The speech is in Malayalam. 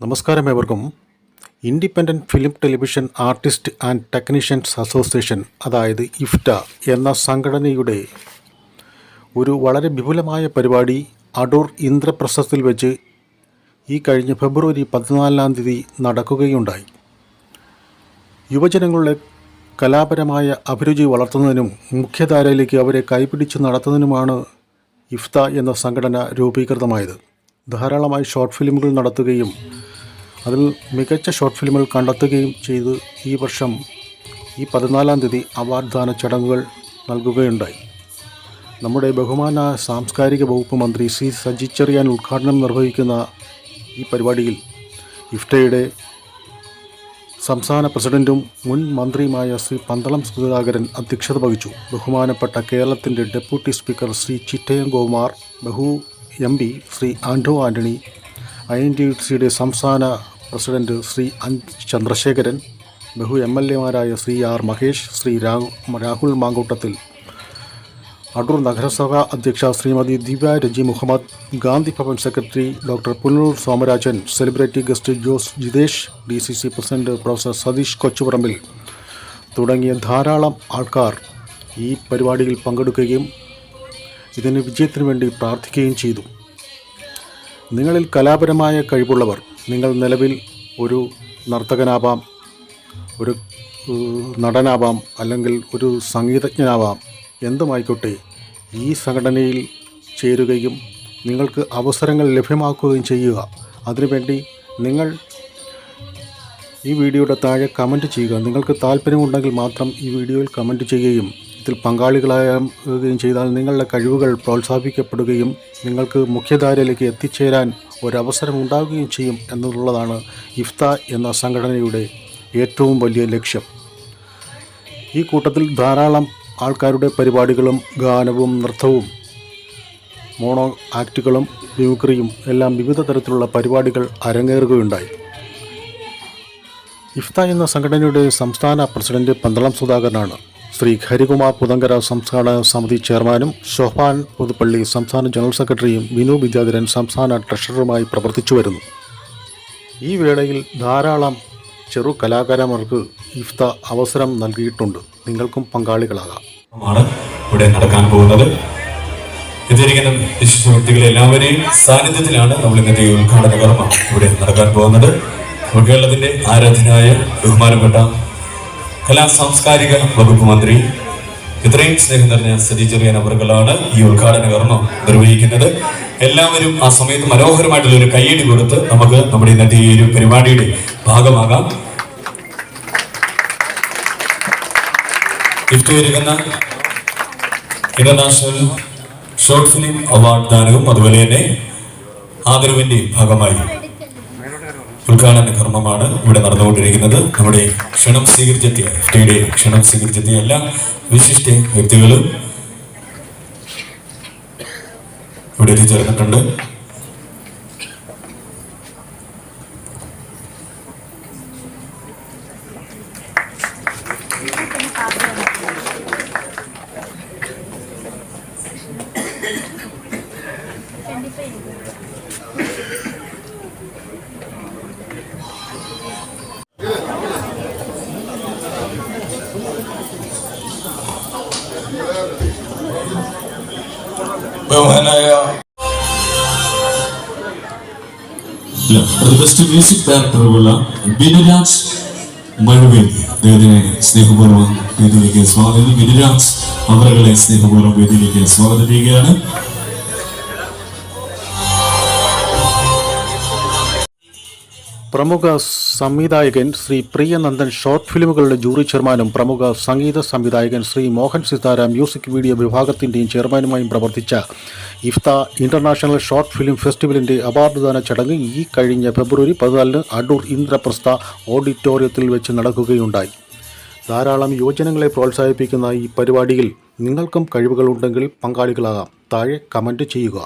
നമസ്കാരം ഏവർക്കും. Independent film television artist and technicians association അതായത് ഇഫ്റ്റ എന്ന സംഘടനയുടെ ഒരു വളരെ വിപുലമായ പരിപാടി അടൂർ ഇന്ദ്രപ്രസ്ഥത്തിൽ വെച്ച് ഈ കഴിഞ്ഞ ഫെബ്രുവരി പതിനാലാം തീയതി നടക്കുകയുണ്ടായി. യുവജനങ്ങളുടെ കലാപരമായ അഭിരുചി വളർത്തുന്നതിനും മുഖ്യധാരയിലേക്ക് അവരെ കൈപിടിച്ച് നടത്തുന്നതിനുമാണ് ഇഫ്ത എന്ന സംഘടന രൂപീകൃതമായത്. ധാരാളമായി ഷോർട്ട് ഫിലിമുകൾ നടത്തുകയും അതിൽ മികച്ച ഷോർട്ട് ഫിലിമുകൾ കണ്ടെത്തുകയും ചെയ്ത് ഈ വർഷം ഈ പതിനാലാം തീയതി അവാർഡ് ദാന ചടങ്ങുകൾ നൽകുകയുണ്ടായി. നമ്മുടെ ബഹുമാന സാംസ്കാരിക വകുപ്പ് മന്ത്രി സി സജി ചെറിയാൻ ഉദ്ഘാടനം നിർവഹിക്കുന്ന ഈ പരിപാടിയിൽ ഇഫ്റ്റയുടെ സംസ്ഥാന പ്രസിഡന്റും മുൻ മന്ത്രിയുമായ ശ്രീ പന്തളം സുധാകരൻ അധ്യക്ഷത വഹിച്ചു. ബഹുമാനപ്പെട്ട കേരളത്തിന്റെ ഡെപ്യൂട്ടി സ്പീക്കർ ശ്രീ ചിറ്റയം ഗോകുമാർ ബഹു M P Shri Anto Antony I N T സിയുടെ സംസ്ഥാന പ്രസിഡന്റ് ശ്രീ അൻ ചന്ദ്രശേഖരൻ ബഹു എം എൽ എമാരായ ശ്രീ ആർ മഹേഷ് ശ്രീ രാഹുൽ മാങ്കൂട്ടത്തിൽ. അടൂർ നഗരസഭ അധ്യക്ഷ Shrimati Divya Reji Muhammad Gandhi Bhavan secretary doctor Punalur Somarajan celebrity guest Jose Jithesh D C C president professor Satheesh Kochuparambil തുടങ്ങിയ ധാരാളം ആൾക്കാർ ഈ പരിപാടിയിൽ പങ്കെടുക്കുകയും ഇതിന് വിജയത്തിനു വേണ്ടി പ്രാർത്ഥിക്കുകയും ചെയ്തു. നിങ്ങളിൽ കലാപരമായ കഴിവുള്ളവർ നിങ്ങൾ നിലവിൽ ഒരു നർത്തകനാവാം ഒരു നടനാവാം അല്ലെങ്കിൽ ഒരു സംഗീതജ്ഞനാവാം എന്തുമായിക്കോട്ടെ ഈ സംഘടനയിൽ ചേരുകയും നിങ്ങൾക്ക് അവസരങ്ങൾ ലഭ്യമാക്കുകയും ചെയ്യുക. അതിനുവേണ്ടി നിങ്ങൾ ഈ വീഡിയോയുടെ താഴെ കമന്റ് ചെയ്യുക. നിങ്ങൾക്ക് താല്പര്യമുണ്ടെങ്കിൽ മാത്രം ഈ വീഡിയോയിൽ കമന്റ് ചെയ്യുകയും ഇതിൽ പങ്കാളികളാകുകയും ചെയ്താൽ നിങ്ങളുടെ കഴിവുകൾ പ്രോത്സാഹിപ്പിക്കപ്പെടുകയും നിങ്ങൾക്ക് മുഖ്യധാരയിലേക്ക് എത്തിച്ചേരാൻ ഒരവസരം ഉണ്ടാകുകയും ചെയ്യും എന്നുള്ളതാണ് ഇഫ്ത എന്ന സംഘടനയുടെ ഏറ്റവും വലിയ ലക്ഷ്യം. ഈ കൂട്ടത്തിൽ ധാരാളം ആൾക്കാരുടെ പരിപാടികളും ഗാനവും നൃത്തവും മോണോ ആക്റ്റുകളും മ്യൂക്രിയും എല്ലാം വിവിധ തരത്തിലുള്ള പരിപാടികൾ അരങ്ങേറുകയുണ്ടായി. ഇഫ്ത എന്ന സംഘടനയുടെ സംസ്ഥാന പ്രസിഡന്റ് പന്തളം സുധാകരനാണ്. ശ്രീ ഹരികുമാർ പുതങ്കര സംസ്ഥാന സമിതി ചെയർമാനും ഷോഹാൻ പുതുപ്പള്ളി സംസ്ഥാന ജനറൽ സെക്രട്ടറിയും വിനു വിദ്യാധരൻ സംസ്ഥാന ട്രഷററുമായി പ്രവർത്തിച്ചു വരുന്നു. ഈ വേളയിൽ ധാരാളം ചെറു കലാകാരന്മാർക്ക് ഇഫ്ത അവസരം നൽകിയിട്ടുണ്ട്. നിങ്ങൾക്കും പങ്കാളികളാകാം. ഇവിടെ നടക്കാൻ പോകുന്നത്. എത്തിയിരിക്കുന്ന വിശിഷ്ട വ്യക്തികളെ എല്ലാവരെയും സാന്നിധ്യത്തിലാണ് നമ്മൾ ഇന്നത്തെ ഉദ്ഘാടന കർമ്മം ഇവിടെ നടക്കാൻ പോകുന്നത്. കേരളത്തിന്റെ ആരാധനായ ബഹുമാനപ്പെട്ട കലാ സാംസ്കാരിക വകുപ്പ് മന്ത്രി. ഇത്രയും സ്നേഹം നിറഞ്ഞ സജി ചെറിയൻ അവർകളാണ് ഈ ഉദ്ഘാടന കർമ്മം നിർവഹിക്കുന്നത്. എല്ലാവരും ആ സമയത്ത് മനോഹരമായിട്ടുള്ള ഒരു കയ്യടി കൊടുത്ത് നമുക്ക് നമ്മുടെ ഇന്നത്തെ ഈ ഒരു പരിപാടിയുടെ ഭാഗമാകാം. ഗിഫ്റ്റ് ഒരുക്കുന്ന ഇന്റർനാഷണൽ ഷോർട്ട് ഫിലിം അവാർഡ് ദാനവും അതുപോലെ തന്നെ ആദരവിന്റെ ഭാഗമായി. ഉദ്ഘാടന കർമ്മമാണ് ഇവിടെ നടന്നുകൊണ്ടിരിക്കുന്നത്. നമ്മുടെ ക്ഷണം സ്വീകരിച്ചെത്തിയ എഫ്റ്റിയുടെ ക്ഷണം സ്വീകരിച്ചെത്തിയ എല്ലാ വിശിഷ്ട വ്യക്തികളും ഇവിടെ എത്തിച്ചേർന്നിട്ടുണ്ട്. Thank ഇല്ല ബെസ്റ്റ് മ്യൂസിക് സ്നേഹപൂർവം സ്വാഗതം. ബിനുരാജ് സ്നേഹപൂർവം സ്വാഗതം ചെയ്യുകയാണ്. പ്രമുഖ സംവിധായകൻ ശ്രീ പ്രിയനന്ദൻ ഷോർട്ട് ഫിലിമുകളുടെ ജൂറി ചെയർമാനും പ്രമുഖ സംഗീത സംവിധായകൻ ശ്രീ മോഹൻ സിതാര മ്യൂസിക് വീഡിയോ വിഭാഗത്തിന്റെയും ചെയർമാനുമായും പ്രവർത്തിച്ച ഇഫ്ത ഇന്റർനാഷണൽ ഷോർട്ട് ഫിലിം ഫെസ്റ്റിവലിന്റെ അവാർഡ്ദാന ചടങ്ങ് ഈ കഴിഞ്ഞ ഫെബ്രുവരി പതിനാലിന് അടൂർ ഇന്ദ്രപ്രസ്ഥ ഓഡിറ്റോറിയത്തിൽ വെച്ച് നടക്കുകയുണ്ടായി. ധാരാളം യുവജനങ്ങളെ പ്രോത്സാഹിപ്പിക്കുന്ന ഈ പരിപാടിയിൽ നിങ്ങൾക്കും കഴിവുകളുണ്ടെങ്കിൽ പങ്കാളികളാകാം. താഴെ കമന്റ് ചെയ്യുക.